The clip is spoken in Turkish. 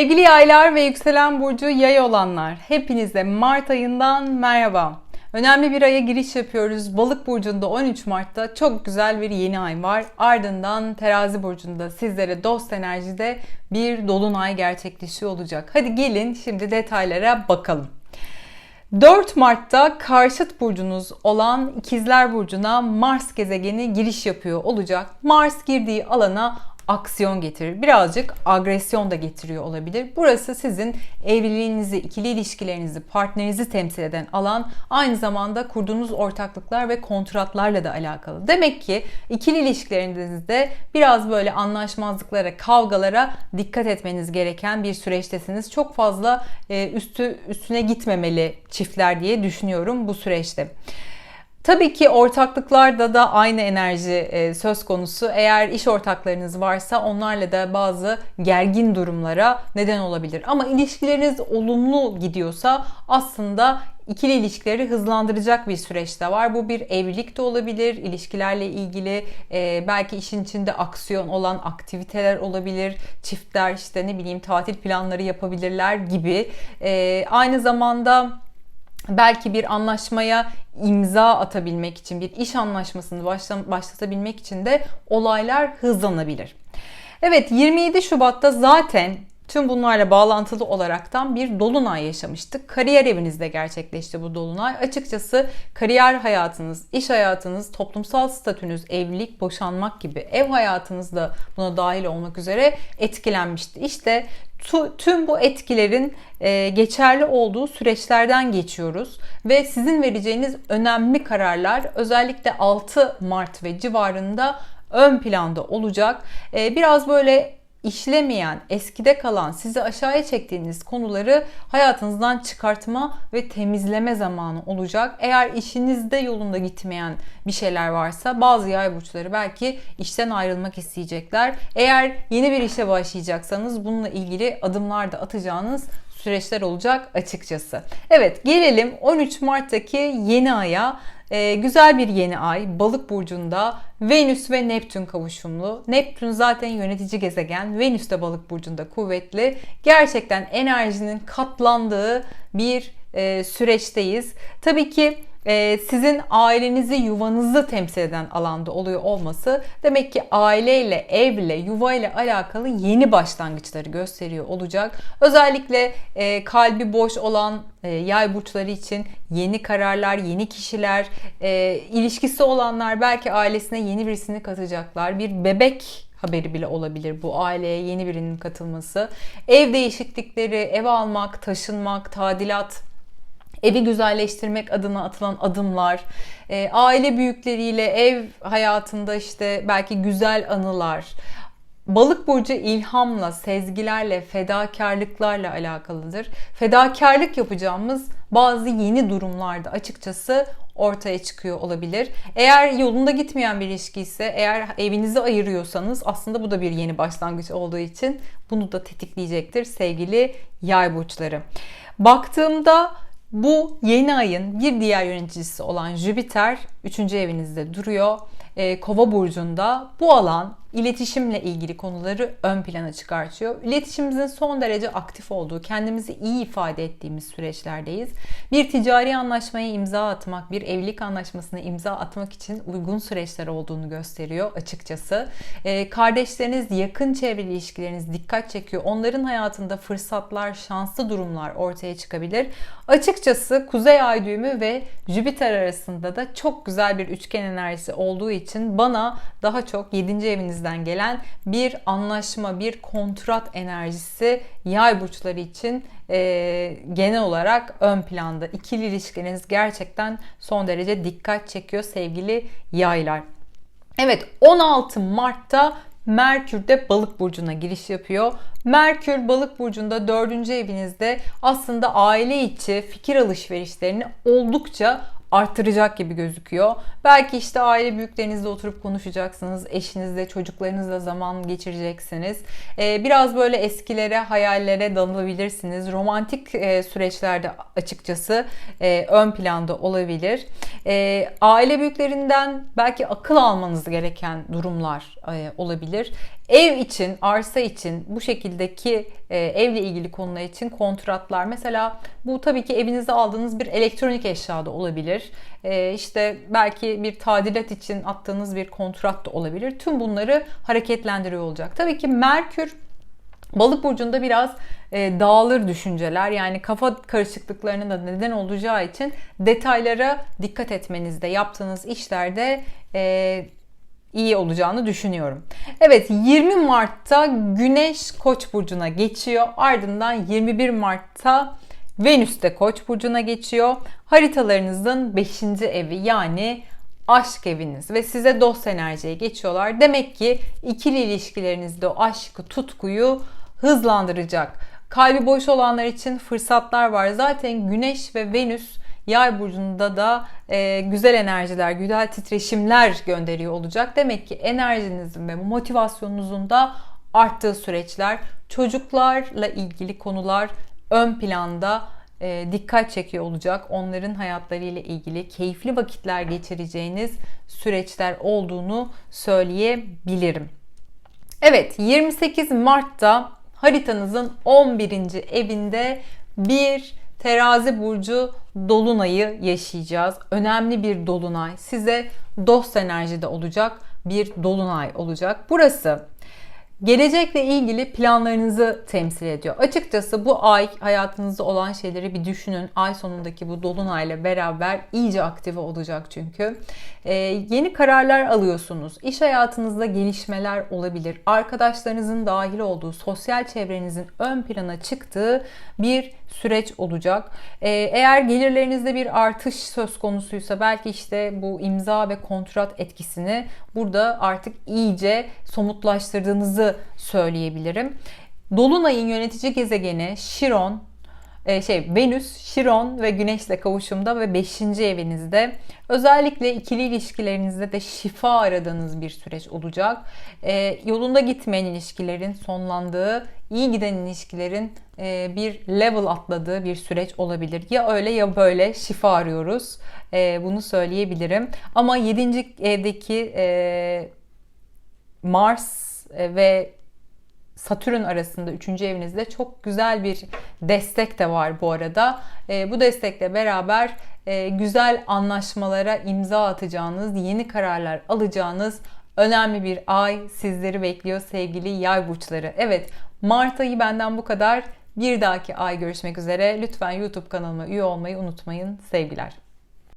Sevgili yaylar ve yükselen burcu yay olanlar, hepinize Mart ayından merhaba. Önemli bir aya giriş yapıyoruz. Balık burcunda 13 Mart'ta çok güzel bir yeni ay var. Ardından Terazi burcunda sizlere dost enerjide bir dolunay gerçekleşiyor olacak. Hadi gelin şimdi detaylara bakalım. 4 Mart'ta karşıt burcunuz olan İkizler Burcu'na Mars gezegeni giriş yapıyor olacak. Mars girdiği alana aksiyon getirir. Birazcık agresyon da getiriyor olabilir. Burası sizin evliliğinizi, ikili ilişkilerinizi, partnerinizi temsil eden alan aynı zamanda kurduğunuz ortaklıklar ve kontratlarla da alakalı. Demek ki ikili ilişkilerinizde biraz böyle anlaşmazlıklara, kavgalara dikkat etmeniz gereken bir süreçtesiniz. Çok fazla e, üstü üstüne gitmemeli çiftler diye düşünüyorum bu süreçte. Tabii ki ortaklıklarda da aynı enerji e, söz konusu. Eğer iş ortaklarınız varsa onlarla da bazı gergin durumlara neden olabilir. Ama ilişkileriniz olumlu gidiyorsa aslında ikili ilişkileri hızlandıracak bir süreçte var. Bu bir evlilik de olabilir, ilişkilerle ilgili e, belki işin içinde aksiyon olan aktiviteler olabilir. Çiftler işte ne bileyim tatil planları yapabilirler gibi. E, aynı zamanda belki bir anlaşmaya imza atabilmek için, bir iş anlaşmasını başlatabilmek için de olaylar hızlanabilir. Evet 27 Şubat'ta zaten Tüm bunlarla bağlantılı olaraktan bir dolunay yaşamıştık. Kariyer evinizde gerçekleşti bu dolunay. Açıkçası kariyer hayatınız, iş hayatınız, toplumsal statünüz, evlilik, boşanmak gibi ev hayatınız da buna dahil olmak üzere etkilenmişti. İşte tüm bu etkilerin e, geçerli olduğu süreçlerden geçiyoruz ve sizin vereceğiniz önemli kararlar özellikle 6 Mart ve civarında ön planda olacak. E, biraz böyle işlemeyen, eskide kalan, sizi aşağıya çektiğiniz konuları hayatınızdan çıkartma ve temizleme zamanı olacak. Eğer işinizde yolunda gitmeyen bir şeyler varsa bazı yay burçları belki işten ayrılmak isteyecekler. Eğer yeni bir işe başlayacaksanız bununla ilgili adımlar da atacağınız süreçler olacak açıkçası. Evet gelelim 13 Mart'taki yeni aya. Ee, güzel bir yeni ay balık burcunda Venüs ve Neptün kavuşumlu. Neptün zaten yönetici gezegen. Venüs de balık burcunda kuvvetli. Gerçekten enerjinin katlandığı bir e, süreçteyiz. Tabii ki e, sizin ailenizi, yuvanızı temsil eden alanda oluyor olması demek ki aileyle, evle, yuva ile alakalı yeni başlangıçları gösteriyor olacak. Özellikle e, kalbi boş olan e, yay burçları için yeni kararlar, yeni kişiler, e, ilişkisi olanlar belki ailesine yeni birisini katacaklar. Bir bebek haberi bile olabilir bu aileye yeni birinin katılması. Ev değişiklikleri, ev almak, taşınmak, tadilat evi güzelleştirmek adına atılan adımlar, e, aile büyükleriyle ev hayatında işte belki güzel anılar, Balık burcu ilhamla, sezgilerle, fedakarlıklarla alakalıdır. Fedakarlık yapacağımız bazı yeni durumlarda açıkçası ortaya çıkıyor olabilir. Eğer yolunda gitmeyen bir ilişki ise, eğer evinizi ayırıyorsanız aslında bu da bir yeni başlangıç olduğu için bunu da tetikleyecektir sevgili yay burçları. Baktığımda bu yeni ayın bir diğer yöneticisi olan Jüpiter 3. evinizde duruyor. Ee, Kova burcunda bu alan iletişimle ilgili konuları ön plana çıkartıyor. İletişimimizin son derece aktif olduğu, kendimizi iyi ifade ettiğimiz süreçlerdeyiz. Bir ticari anlaşmaya imza atmak, bir evlilik anlaşmasına imza atmak için uygun süreçler olduğunu gösteriyor açıkçası. Ee, kardeşleriniz, yakın çevre ilişkileriniz dikkat çekiyor. Onların hayatında fırsatlar, şanslı durumlar ortaya çıkabilir. Açıkçası Kuzey Ay düğümü ve Jüpiter arasında da çok güzel bir üçgen enerjisi olduğu için bana daha çok 7. eviniz evinizden gelen bir anlaşma, bir kontrat enerjisi yay burçları için e, genel olarak ön planda. İkili ilişkiniz gerçekten son derece dikkat çekiyor sevgili yaylar. Evet 16 Mart'ta Merkür de balık burcuna giriş yapıyor. Merkür balık burcunda dördüncü evinizde aslında aile içi fikir alışverişlerini oldukça arttıracak gibi gözüküyor. Belki işte aile büyüklerinizle oturup konuşacaksınız. Eşinizle, çocuklarınızla zaman geçireceksiniz. Ee, biraz böyle eskilere, hayallere dalabilirsiniz. Romantik e, süreçlerde açıkçası e, ön planda olabilir. E, aile büyüklerinden belki akıl almanız gereken durumlar olabilir. Ev için, arsa için bu şekildeki e, evle ilgili konular için kontratlar. Mesela bu tabii ki evinize aldığınız bir elektronik eşya da olabilir. E, işte belki bir tadilat için attığınız bir kontrat da olabilir. Tüm bunları hareketlendiriyor olacak. Tabii ki Merkür Balık burcunda biraz e, dağılır düşünceler yani kafa karışıklıklarının da neden olacağı için detaylara dikkat etmenizde yaptığınız işlerde e, iyi olacağını düşünüyorum. Evet 20 Mart'ta Güneş Koç burcuna geçiyor. Ardından 21 Mart'ta Venüs de Koç burcuna geçiyor. Haritalarınızın 5. evi yani aşk eviniz ve size dost enerjiye geçiyorlar. Demek ki ikili ilişkilerinizde o aşkı, tutkuyu hızlandıracak. Kalbi boş olanlar için fırsatlar var. Zaten Güneş ve Venüs Yay burcunda da e, güzel enerjiler, güzel titreşimler gönderiyor olacak. Demek ki enerjinizin ve motivasyonunuzun da arttığı süreçler, çocuklarla ilgili konular ön planda e, dikkat çekiyor olacak. Onların hayatlarıyla ilgili keyifli vakitler geçireceğiniz süreçler olduğunu söyleyebilirim. Evet 28 Mart'ta haritanızın 11. evinde bir terazi burcu dolunayı yaşayacağız. Önemli bir dolunay. Size dost enerjide olacak bir dolunay olacak. Burası Gelecekle ilgili planlarınızı temsil ediyor. Açıkçası bu ay hayatınızda olan şeyleri bir düşünün. Ay sonundaki bu dolunayla beraber iyice aktive olacak çünkü. Ee, yeni kararlar alıyorsunuz. İş hayatınızda gelişmeler olabilir. Arkadaşlarınızın dahil olduğu, sosyal çevrenizin ön plana çıktığı bir süreç olacak. Ee, eğer gelirlerinizde bir artış söz konusuysa belki işte bu imza ve kontrat etkisini burada artık iyice somutlaştırdığınızı söyleyebilirim. Dolunay'ın yönetici gezegeni Şiron e, şey Venüs, Şiron ve Güneş'le kavuşumda ve 5. evinizde. Özellikle ikili ilişkilerinizde de şifa aradığınız bir süreç olacak. E, yolunda gitmeyen ilişkilerin sonlandığı, iyi giden ilişkilerin e, bir level atladığı bir süreç olabilir. Ya öyle ya böyle şifa arıyoruz. E, bunu söyleyebilirim. Ama 7. evdeki e, Mars e, ve Satürn arasında 3. evinizde çok güzel bir destek de var bu arada. E, bu destekle beraber e, güzel anlaşmalara imza atacağınız, yeni kararlar alacağınız önemli bir ay sizleri bekliyor sevgili yay burçları. Evet Mart ayı benden bu kadar. Bir dahaki ay görüşmek üzere. Lütfen YouTube kanalıma üye olmayı unutmayın. Sevgiler.